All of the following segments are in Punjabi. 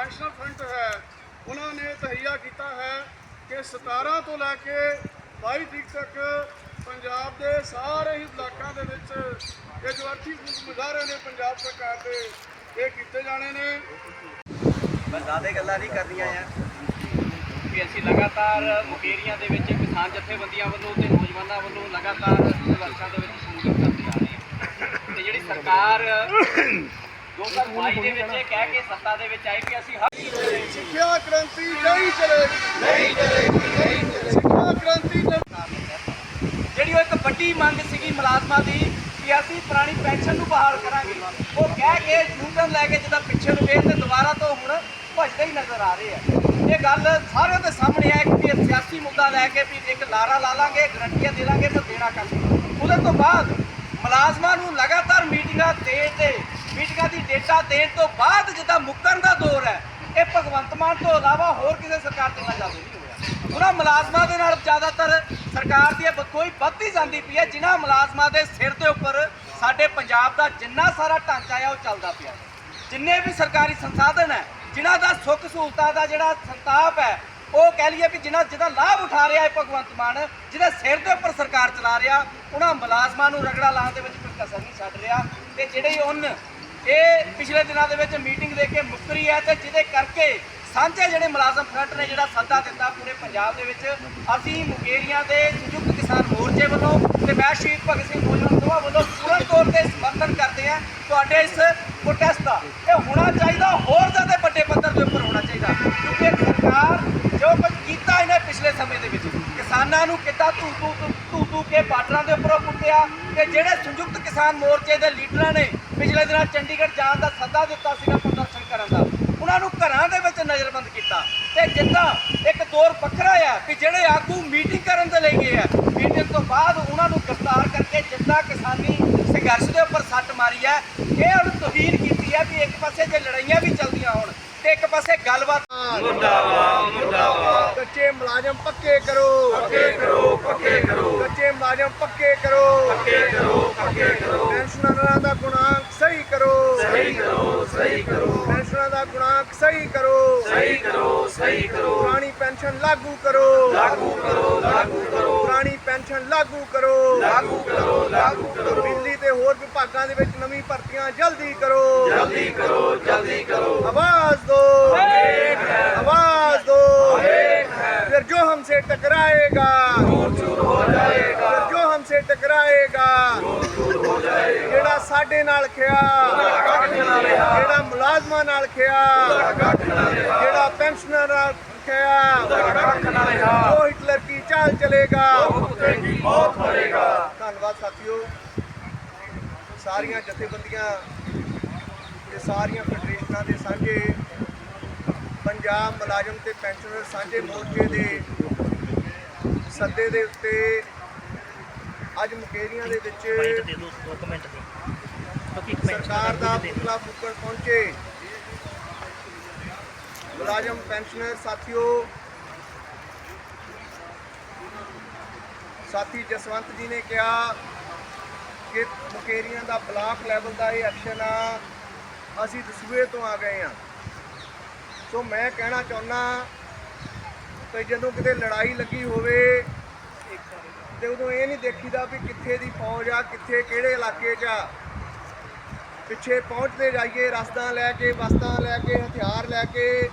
ਨੈਸ਼ਨਲ ਫਰੰਟ ਹੈ। ਉਹਨਾਂ ਨੇ ਤਹਈਆ ਕੀਤਾ ਹੈ ਕਿ 17 ਤੋਂ ਲੈ ਕੇ 22 ਤਰੀਕ ਤੱਕ ਪੰਜਾਬ ਦੇ ਸਾਰੇ ਹੀ ਬਲਾਕਾਂ ਦੇ ਵਿੱਚ ਇਹ ਜੋ ਅਰਥੀ ਮੁਜ਼ਾਹਰੇ ਨੇ ਪੰਜਾਬ ਸਰਕਾਰ ਦੇ ਇਹ ਕੀਤੇ ਜਾਣੇ ਨੇ। ਮੈਂ ਜ਼ਿਆਦਾ ਗੱਲਾਂ ਨਹੀਂ ਕਰਨੀਆਂ ਆ। ਕਿ ਅਸੀਂ ਲਗਾਤਾਰ ਮੁਕੇਰੀਆਂ ਦੇ ਵਿੱਚ ਕਿਸਾਨ ਜਥੇਬੰਦੀਆਂ ਵੱਲੋਂ ਤੇ ਨੌਜਵਾਨਾਂ ਵੱਲੋਂ ਲਗਾਤਾਰ ਸੰਘਰਸ਼ਾਂ ਦੇ ਵਿੱਚ ਸ਼ਮੂਲੀਅਤ ਕਰਦੇ ਆ ਰਹੇ ਤੇ ਜਿਹੜੀ ਸਰਕਾਰ 2022 ਦੇ ਵਿੱਚ ਇਹ ਕਹਿ ਕੇ ਸੱਤਾ ਦੇ ਵਿੱਚ ਆਈ ਕਿ ਅਸੀਂ ਹਰ ਸਿੱਖਿਆ ਕ੍ਰਾਂਤੀ ਨਹੀਂ ਚਲੇਗੀ। ਨਹੀਂ ਚਲੇਗੀ ਨਹੀਂ ਚਲੇਗੀ। ਸਿੱਖਿਆ ਕ੍ਰਾਂਤੀ ਜਿਹੜੀ ਉਹ ਇੱਕ ਵੱਡੀ ਮੰਗ ਸੀਗੀ ਮੁਲਾਜ਼ਮਾਂ ਦੀ ਕਿ ਅਸੀਂ ਪੁਰਾਣੀ ਪੈਨਸ਼ਨ ਨੂੰ ਬਹਾਲ ਕਰਾਂਗੇ ਉਹ ਕਹਿ ਕੇ ਯੂਟਰਨ ਲੈ ਕੇ ਜਿੱਦਾਂ ਪਿੱਛੇ ਨੂੰ ਗਏ ਤੇ ਦੁਬਾਰਾ ਤੋਂ ਹੁਣ ਭੱਜਦੇ ਹੀ ਨਜ਼ਰ ਆ ਰਹੇ ਆ। ਇਹ ਗੱਲ ਸਾਰਿਆਂ ਦੇ ਸਾਹਮਣੇ ਹੈ ਕਿ ਇਹ ਸਿਆਸੀ ਮੁੱਦਾ ਲੈ ਕੇ ਵੀ ਇੱਕ ਲਾਰਾ ਲਾ ਲਾਂਗੇ ਗਰੰਟੀਆਂ ਦੇ ਲਾਂਗੇ ਤੇ ਦੇਣਾ ਨਹੀਂ। ਉਹਦੇ ਤੋਂ ਬਾਅਦ ਮੁਲਾਜ਼ਮਾਂ ਨੂੰ ਲਗਾਤਾਰ ਮੀਟਿੰਗਾਂ ਦੇ ਤੇ ਮੀਟਿੰਗਾਂ ਦੀ ਡੇਟਾ ਦੇਣ ਤੋਂ ਬਾਅਦ ਜਿੱਦਾਂ ਮੁੱਕਰਨ ਦਾ ਦੌਰ ਹੈ, ਇਹ ਭਗਵੰਤ ਮਾਨ ਤੋਂ ਇਲਾਵਾ ਹੋਰ ਕਿਸੇ ਸਰਕਾਰ ਤੋਂ ਨਾ ਜਾਦੂ ਨਹੀਂ ਹੋਇਆ। ਉਹਨਾਂ ਮੁਲਾਜ਼ਮਾਂ ਦੇ ਨਾਲ ਜ਼ਿਆਦਾਤਰ ਸਰਕਾਰ ਦੀ ਬਖੋਈ ਵੱਧਦੀ ਜਾਂਦੀ ਪਈ ਹੈ, ਜਿਨ੍ਹਾਂ ਮੁਲਾਜ਼ਮਾਂ ਦੇ ਸਿਰ ਦੇ ਉੱਪਰ ਸਾਡੇ ਪੰਜਾਬ ਦਾ ਜਿੰਨਾ ਸਾਰਾ ਢਾਂਚਾ ਆ, ਉਹ ਚੱਲਦਾ ਪਿਆ ਜਿੰਨੇ ਵੀ ਸਰਕਾਰੀ ਸੰਸਾਧਨ ਹੈ, ਜਿਨ੍ਹਾਂ ਦਾ ਸੁੱਖ ਸਹੂਲਤਾਂ ਦਾ ਜਿਹੜਾ ਸੰਤਾਪ ਹੈ, ਉਹ ਕਹਿ ਲਈਏ ਵੀ ਜਿਨ੍ਹਾਂ ਜਿਹਦਾ ਲਾਭ ਉਠਾ ਰਿਹਾ ਹੈ ਭਗਵੰਤ ਮਾਨ, ਜਿਹਦੇ ਸਿਰ ਦੇ ਉੱਪਰ ਸਰਕਾਰ ਚਲਾ ਰਿਹਾ, ਉਹਨਾਂ ਮੁਲਾਜ਼ਮਾਂ ਨੂੰ ਰਗੜਾ ਲਾਉਣ ਦੇ ਵਿੱਚ ਕੋਈ ਕਸਰ ਨਹੀਂ ਛੱਡ ਰਿਹਾ। ਤੇ ਜਿਹੜੇ ਉਹਨ ਇਹ ਪਿਛਲੇ ਦਿਨਾਂ ਦੇ ਵਿੱਚ ਮੀਟਿੰਗ ਦੇ ਕੇ ਮੁੱਕਰੀ ਹੈ ਤੇ ਜਿਹਦੇ ਕਰਕੇ ਸਾਂਝੇ ਜਿਹੜੇ ਮੁਲਾਜ਼ਮ ਫਰੰਟ ਨੇ ਜਿਹੜਾ ਸੱਦਾ ਦਿੱਤਾ ਪੂਰੇ ਪੰਜਾਬ ਦੇ ਵਿੱਚ, ਅਸੀਂ ਮੁਕੇਰੀਆਂ ਦੇ ਸੰਯੁਕਤ ਕਿਸਾਨ ਮੋਰਚੇ ਵੱਲੋਂ ਤੇ ਮੈਂ ਸ਼ਹੀਦ ਭਗਤ ਸਿੰਘ ਨੌਜਵਾਨ ਸਭਾ ਵੱਲੋਂ ਪੂਰਨ ਤੌਰ ਤੇ ਸਮਰਥਨ ਕਰਦੇ ਹਾਂ। ਤੁਹਾਡੇ ਇਸ ਪ੍ਰੋਟੈਸਟ ਦਾ ਇਹ ਹੋਣਾ ਚਾਹੀਦਾ ਹੋਰ ਜ਼ਿਆਦਾ ਵੱਡੇ ਪੱਧਰ ਦੇ ਉੱਪਰ ਹੋਣਾ ਚਾਹੀਦਾ ਕਿਉਂਕਿ ਇਹ ਸਰਕਾਰ ਜੋ ਕੁਝ ਕੀਤਾ ਇਹਨੇ ਪਿਛਲੇ ਸਮੇਂ ਦੇ ਵਿੱਚ ਕਿਸਾਨਾਂ ਨੂੰ ਕਿੱਦਾਂ ਧੂ ਧੂ ਧੂ- ਧੂ ਧੂ ਕੇ ਬਾਰਡਰਾਂ ਦੇ ਉੱਪਰੋਂ ਪੁੱਟਿਆ ਤੇ ਜਿਹੜੇ ਸੰਯੁਕਤ ਕਿਸਾਨ ਮੋਰਚੇ ਦੇ ਲੀਡਰਾਂ ਨੇ ਪਿਛਲੇ ਦਿਨਾਂ ਚੰਡੀਗੜ੍ਹ ਜਾਣ ਦਾ ਸੱਦਾ ਦਿੱਤਾ ਸੀਗਾ ਪ੍ਰਦਰਸ਼ਨ ਕਰਨ ਦਾ। ਉਹਨਾਂ ਨੂੰ ਘਰਾਂ ਦੇ ਵਿੱਚ ਨਜ਼ਰਬੰਦ ਕੀਤਾ। ਤੇ ਜਿੱਦਾਂ ਇੱਕ ਦੌਰ ਵੱਖਰਾ ਆ ਕਿ ਜਿਹੜੇ ਆਗੂ ਮੀਟਿੰਗ ਕਰਨ ਦੇ ਲਈ ਗਏ ਆ, ਮੀਟਿੰਗ ਤੋਂ ਬਾਅਦ ਉਹਨਾਂ ਨੂੰ ਗ੍ਰਿਫਤਾਰ ਕਰਕੇ ਜਿੱਦਾਂ ਕਿਸਾਨੀ ਸੰਘਰਸ਼ ਦੇ ਉੱਪਰ ਸੱਟ ਮਾਰੀ ਹੈ ਇਹ ਹੁਣ ਤੋਹੀਨ ਕੀਤੀ ਹੈ ਵੀ ਇੱਕ ਪਾਸੇ ਜੇ ਲੜਾਈਆਂ ਵੀ ਚੱਲਦੀਆਂ ਹੋਣ ਤੇ ਇੱਕ ਪਾਸੇ ਗੱਲਬਾਤ ਕੱਚੇ ਮੁਲਾਜ਼ਮ ਪੱਕੇ ਕਰੋ। ਪੱਕੇ ਕਰੋ ਪੱਕੇ ਕਰੋ। ਕੱਚੇ ਮੁਲਾਜ਼ਮ ਪੱਕੇ ਕਰੋ। ਪੱਕੇ ਕਰੋ ਪੱਕੇ ਕਰੋ। ਪੈਨਸ਼ਨਰਾਂ ਦਾ ਗੁਣਾਂਕ ਸਹੀ ਕਰੋ। ਸਹੀ ਕਰੋ ਸਹੀ ਕਰੋ। ਪੈਨਸ਼ਨਰਾਂ ਦਾ ਗੁਣਾਂਕ ਸਹੀ ਕਰੋ। ਸਹੀ ਕਰੋ ਸਹੀ ਕਰੋ। ਪੁਰਾਣੀ ਪੈਨਸ਼ਨ ਲਾਗੂ ਕਰੋ। ਲਾਗੂ ਕਰੋ ਲਾਗੂ ਕਰੋ। ਪੁਰਾਣੀ ਪੈਨਸ਼ਨ ਲਾਗੂ ਕਰੋ। ਲਾਗੂ ਕਰੋ ਲਾਗੂ ਕਰੋ। ਬਿਜਲੀ ਤੇ ਹੋਰ ਵਿਭਾਗਾਂ ਦੇ ਵਿੱਚ ਨਵੀਂ ਭਰਤੀਆਂ ਜਲਦੀ ਕਰੋ। ਜਲਦੀ ਕਰੋ ਜਲਦੀ ਕਰੋ। ਆਵਾਜ਼ ਦਿਓ ਹਰੇਕ ਹੈ। ਆਵਾਜ਼ ਦਿਓ ਹਰੇਕ ਹੈ। ਫਿਰ ਜੋ ਹਮਸੇ ਟਕਰਾਏਗਾ। ਚੂਰ ਚੂਰ ਹੋ ਜਾਏਗਾ। ਫਿਰ ਜੋ ਹਮਸੇ ਟਕਰਾਏਗਾ। ਚੂਰ ਚੂਰ ਹੋ ਜਾਏਗਾ। ਜਿਹੜਾ ਸਾਡੇ ਨਾਲ ਖਿਆ। ਜਿਹੜਾ ਮੁਲਾਜ਼ਮਾਂ ਨਾਲ ਖਿਆ। ਜਿਹੜਾ ਪੈਨਸ਼ਨਰ ਨਾਲ ਖਿਆ। ਉਹ ਹਿਟਲਰ ਕੀ ਚਾਲ ਚਲੇਗਾ। ਉਹ ਪੁੱਤਰ ਦੀ ਮੌਤ ਮਰੇਗਾ। ਧੰਨਵਾਦ ਸਾਥੀਓ। ਸਾਰੀਆਂ ਜਥੇਬੰਦੀਆਂ ਤੇ ਸਾਰੀਆਂ ਫੈਡਰੇਸ਼ਨਾਂ ਦੇ ਸਾਂਝੇ ਪੰਜਾਬ ਮੁਲਾਜ਼ਮ ਤੇ ਪੈਨਸ਼ਨਰ ਸਾਂਝੇ ਮੋਰਚੇ ਦੇ ਸੱਦੇ ਦੇ ਉੱਤੇ ਅੱਜ ਮੁਕੇਰੀਆਂ ਦੇ ਵਿੱਚ ਸਰਕਾਰ ਦਾ ਪੁਤਲਾ ਫੂਕਣ ਪਹੁੰਚੇ। ਮੁਲਾਜ਼ਮ ਪੈਨਸ਼ਨਰ ਸਾਥੀਓ ਸਾਥੀ ਜਸਵੰਤ ਜੀ ਨੇ ਕਿਹਾ ਕਿ ਮੁਕੇਰੀਆਂ ਦਾ ਬਲਾਕ ਲੈਵਲ ਦਾ ਇਹ ਐਕਸ਼ਨ ਆ। ਅਸੀਂ ਦਸੂਏ ਤੋਂ ਆ ਗਏ ਆ ਸੋ ਮੈਂ ਕਹਿਣਾ ਚਾਹੁੰਦਾ ਕਿ ਜਦੋਂ ਕਿਤੇ ਲੜਾਈ ਲੱਗੀ ਹੋਵੇ, ਤੇ ਉਦੋਂ ਇਹ ਨਹੀਂ ਦੇਖੀਦਾ ਵੀ ਕਿੱਥੇ ਦੀ ਫੌਜ ਆ, ਕਿੱਥੇ ਕਿਹੜੇ ਇਲਾਕੇ 'ਚ ਆ। ਪਿੱਛੇ ਪਹੁੰਚਦੇ ਜਾਈਏ ਰਸਦਾਂ ਲੈ ਕੇ ਵਸਤਾਂ ਲੈ ਕੇ, ਹਥਿਆਰ ਲੈ ਕੇ।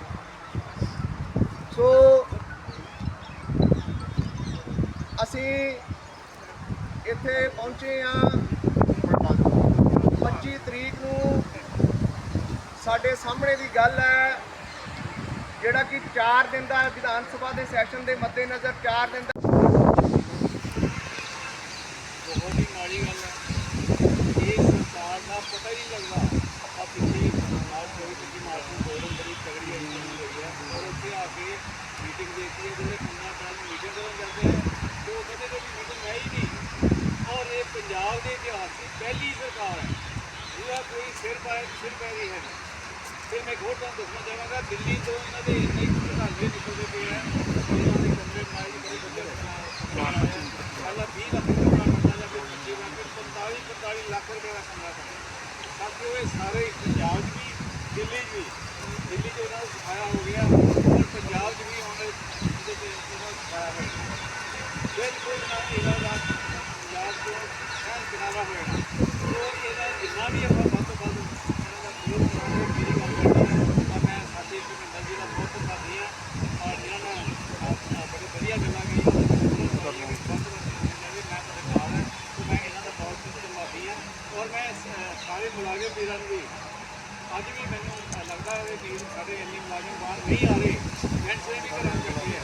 ਸੋ ਅਸੀਂ ਇੱਥੇ ਪਹੁੰਚੇ ਆ 25 ਤਰੀਕ ਨੂੰ ਸਾਡੇ ਸਾਹਮਣੇ ਦੀ ਗੱਲ ਹੈ, ਜਿਹੜਾ ਕਿ 4 ਦਿਨ ਦਾ ਵਿਧਾਨ ਸਭਾ ਦੇ ਸੈਸ਼ਨ ਦੇ ਮੱਦੇਨਜ਼ਰ 4 ਦਿਨ ਦਾ ਬਹੁਤ ਹੀ ਮਾੜੀ ਗੱਲ ਹੈ। ਇਹ ਸਰਕਾਰ ਦਾ ਪਤਾ ਹੀ ਲੱਗਦਾ। ਆਪਾਂ ਪਿੱਛੇ ਮਾਰਚ ਹੋਈ ਪਿੱਛੇ ਮਾਰਚ ਨੂੰ ਬੜੀ ਤਗੜੀ ਹੋਈ ਹੈ। ਔਰ ਉੱਥੇ ਆ ਕੇ ਮੀਟਿੰਗ ਦੇਖੀ ਹੈ, ਜਿਹੜੇ ਪੰਨਾ ਟਾਈਮ ਮੀਟਿੰਗ ਕਰਨ ਜਾਂਦੇ ਆ। ਤੇ ਉਹ ਕਦੇ ਕੋਈ ਮੀਟਿੰਗ ਹੈ ਹੀ ਨਹੀਂ। ਔਰ ਇਹ ਪੰਜਾਬ ਦੇ ਇਤਿਹਾਸ ਦੀ ਪਹਿਲੀ ਸਰਕਾਰ ਹੈ। ਜਿਹਦਾ ਕੋਈ ਸਿਰ ਪਾਇ ਸਿਰ ਪੈਰੀ ਹੈ। ਨਹੀਂ ਫਿਰ ਮੈਂ ਹੋਰ ਤੁਹਾਨੂੰ ਦੱਸਣਾ ਚਾਹਾਂਗਾ, ਦਿੱਲੀ ਤੋਂ ਇਹਨਾਂ ਦੇ ਇੰਨੇ ਘੁਟਾਲੇ ਨਿਕਲਦੇ ਪਏ ਆ। ਇਹਨਾਂ ਦੇ ਕਮਰੇ ਬਣਾਏ ਜਿਹੜੇ ਬੰਦੇ ਪਹਿਲਾਂ 20 ਲੱਖ ਦਾ ਕਮਰਾ ਬਣਾਇਆ ਫਿਰ 25 ਲੱਖ 45 45 ਲੱਖ ਰੁਪਏ ਦਾ ਕਮਰਾ ਬਣਾਇਆ ਤਾਂ ਕਿ ਉਹ ਸਾਰੇ ਪੰਜਾਬ 'ਚ ਵੀ, ਦਿੱਲੀ 'ਚ ਵੀ, ਦਿੱਲੀ 'ਚ ਇਹਨਾਂ ਨੂੰ ਸਿਖਾਇਆ ਹੋ ਗਿਆ। ਔਰ ਪੰਜਾਬ 'ਚ ਵੀ ਹੁਣ ਇਹਦੇ ਤੇ ਇਹਨਾਂ ਨੂੰ ਸਿਖਾਇਆ ਹੋ ਗਿਆ ਬਿਲਕੁਲ ਨਾ ਇਹਨਾਂ ਦਾ ਪੰਜਾਬ ਤੋਂ ਐਨ ਕਿਨਾਰਾ ਹੋਏਗਾ ਸੋ ਇਹਨਾਂ ਜਿੰਨਾ ਵੀ ਆਪਾਂ ਵੱਧ ਸਾਰੇ ਮੁਲਾਜ਼ਮ ਵੀਰਾਂ ਨੂੰ ਵੀ ਅੱਜ ਵੀ ਮੈਨੂੰ ਲੱਗਦਾ ਹੈ ਕਿ ਸਾਡੇ ਇੰਨੇ ਮੁਲਾਜ਼ਮ ਬਾਹਰ ਨਹੀਂ ਆ ਰਹੇ। ਪੈਨਸ਼ਨ ਵੀ ਘਰਾਂ ਬੈਠੇ ਆ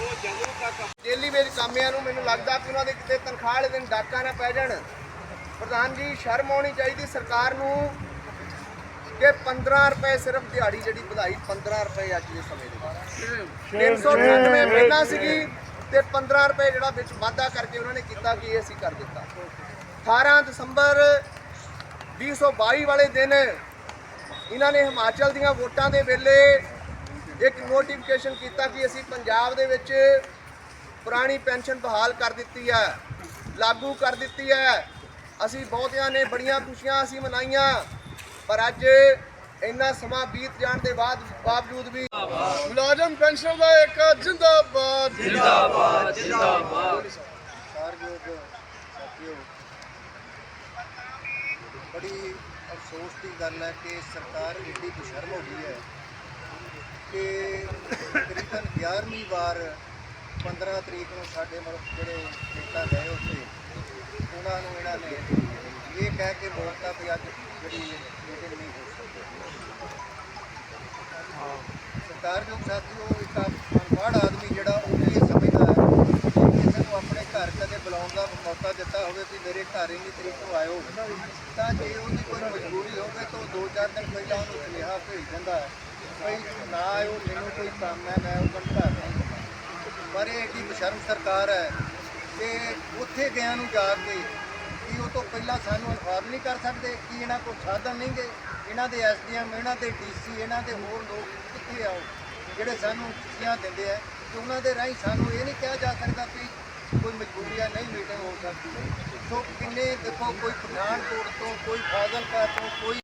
ਉਹ ਜਦੋਂ ਤੱਕ ਡੇਲੀ ਵੇਜ ਕਾਮਿਆਂ ਨੂੰ ਮੈਨੂੰ ਲੱਗਦਾ ਕਿ ਉਹਨਾਂ ਦੇ ਕਿਤੇ ਤਨਖਾਹ ਵਾਲੇ ਦਿਨ ਡਾਕਾ ਨਾ ਪੈ ਜਾਣ। ਪ੍ਰਧਾਨ ਜੀ ਸ਼ਰਮ ਆਉਣੀ ਚਾਹੀਦੀ ਸਰਕਾਰ ਨੂੰ ਕਿ 15 ਰੁਪਏ ਸਿਰਫ ਦਿਹਾੜੀ ਜਿਹੜੀ ਵਧਾਈ 15 ਰੁਪਏ ਅੱਜ ਦੇ ਸਮੇਂ ਦੇ ਵਿੱਚ। 398 ਪਹਿਲਾਂ ਸੀਗੀ ਤੇ 15 ਰੁਪਏ ਜਿਹੜਾ ਵਿੱਚ ਵਾਧਾ ਕਰਕੇ ਉਹਨਾਂ ਨੇ ਕੀਤਾ ਕਿ ਇਹ ਅਸੀਂ ਕਰ ਦਿੱਤਾ। 18 ਦਸੰਬਰ 2022 ਵਾਲੇ ਦਿਨ ਇਹਨਾਂ ਨੇ ਹਿਮਾਚਲ ਦੀਆਂ ਵੋਟਾਂ ਦੇ ਵੇਲੇ ਇੱਕ ਨੋਟੀਫਿਕੇਸ਼ਨ ਕੀਤਾ ਕਿ ਅਸੀਂ ਪੰਜਾਬ ਦੇ ਵਿੱਚ ਪੁਰਾਣੀ ਪੈਨਸ਼ਨ ਬਹਾਲ ਕਰ ਦਿੱਤੀ ਹੈ ਲਾਗੂ ਕਰ ਦਿੱਤੀ ਹੈ। ਅਸੀਂ ਬਹੁਤਿਆਂ ਨੇ ਬੜੀਆਂ ਖੁਸ਼ੀਆਂ ਅਸੀਂ ਮਨਾਈਆਂ ਪਰ ਅੱਜ ਇੰਨਾ ਸਮਾਂ ਬੀਤ ਜਾਣ ਦੇ ਬਾਅਦ ਬਾਵਜੂਦ ਵੀ ਮੁਲਾਜ਼ਮ ਪੈਨਸ਼ਨ ਦਾ ਇੱਕ ਜਿੰਦਾਬਾਦ। ਜਿੰਦਾਬਾਦ ਜਿੰਦਾਬਾਦ। ਸਾਥੀਓ ਬੜੀ ਅਫਸੋਸ ਦੀ ਗੱਲ ਹੈ ਕਿ ਸਰਕਾਰ ਇੰਨੀ ਬੇਸ਼ਰਮ ਹੋ ਗਈ ਹੈ ਕਿ ਤਕਰੀਬਨ 11ਵੀਂ ਵਾਰ 15 ਤਰੀਕ ਨੂੰ ਸਾਡੇ ਮਤਲਬ ਜਿਹੜੇ ਨੇਤਾ ਗਏ ਉੱਥੇ, ਉਹਨਾਂ ਨੂੰ ਇਹਨਾਂ ਨੇ ਇਹ ਕਹਿ ਕੇ ਬੋਲਤਾ ਵੀ ਅੱਜ ਜਿਹੜੀ ਮੀਟਿੰਗ ਨਹੀਂ ਹੋ ਸਕਦੀ। ਸਰਕਾਰ ਦੇ ਸਾਥੀਓ, ਇੱਕ ਅਨਪੜ੍ਹ ਆਦਮੀ ਜਿਹੜਾ ਉਹ ਵੀ ਇਹ ਸਮਝਦਾ ਹੈ ਕਿ ਕਿਸੇ ਨੂੰ ਆਪਣੇ ਘਰ ਕਦੇ ਬੁਲਾਉਣ ਮੌਕਾ ਦਿੱਤਾ ਹੋਵੇ ਵੀ ਮੇਰੇ ਘਰ ਇੰਨੀ ਤਰੀਕ ਨੂੰ ਆਇਓ। ਤਾਂ ਜੇ ਉਹਦੀ ਕੋਈ ਮਜਬੂਰੀ ਹੋਵੇ ਤਾਂ ਉਹ ਦੋ ਚਾਰ ਦਿਨ ਪਹਿਲਾਂ ਉਹਨੂੰ ਸੁਨੇਹਾ ਭੇਜ ਦਿੰਦਾ ਹੈ ਭਈ ਨਾ ਆਇਓ, ਮੈਨੂੰ ਕੋਈ ਕੰਮ ਹੈ, ਮੈਂ ਉਹ ਘਰ ਨਹੀਂ ਪਰ ਇਹ ਕਿ ਬਸ਼ਰਮ ਸਰਕਾਰ ਹੈ ਕਿ ਉੱਥੇ ਗਿਆ ਨੂੰ ਜਾ ਕੇ ਕੀ ਉਹ ਤੋਂ ਪਹਿਲਾਂ ਸਾਨੂੰ ਇਨਫਾਰਮ ਨਹੀਂ ਕਰ ਸਕਦੇ ਕਿ ਇਹਨਾਂ ਕੋਲ ਸਾਧਨ ਨਹੀਂ ਗਏ ਇਹਨਾਂ ਦੇ ਐਸਡੀਐਮ, ਇਹਨਾਂ ਦੇ ਡੀਸੀ, ਇਹਨਾਂ ਦੇ ਹੋਰ ਲੋਕ ਕਿੱਥੇ ਆਓ ਜਿਹੜੇ ਸਾਨੂੰ ਚਿੱਠੀਆਂ ਦਿੰਦੇ ਆ ਕਿ ਉਹਨਾਂ ਦੇ ਰਾਹੀਂ ਸਾਨੂੰ ਇਹ ਨਹੀਂ ਕਿਹਾ ਜਾ ਸਕਦਾ ਕਿ ਕੋਈ ਮਜ਼ਬੂਰੀਆਂ ਨਹੀਂ ਮੀਟਿੰਗ ਹੋ ਸਕਦੀ। ਸੋ ਕਿੰਨੇ ਦੇਖੋ, ਕੋਈ ਪਠਾਨਕੋਟ ਤੋਂ, ਕੋਈ ਫਾਜ਼ਿਲਕਾ ਤੋਂ, ਕੋਈ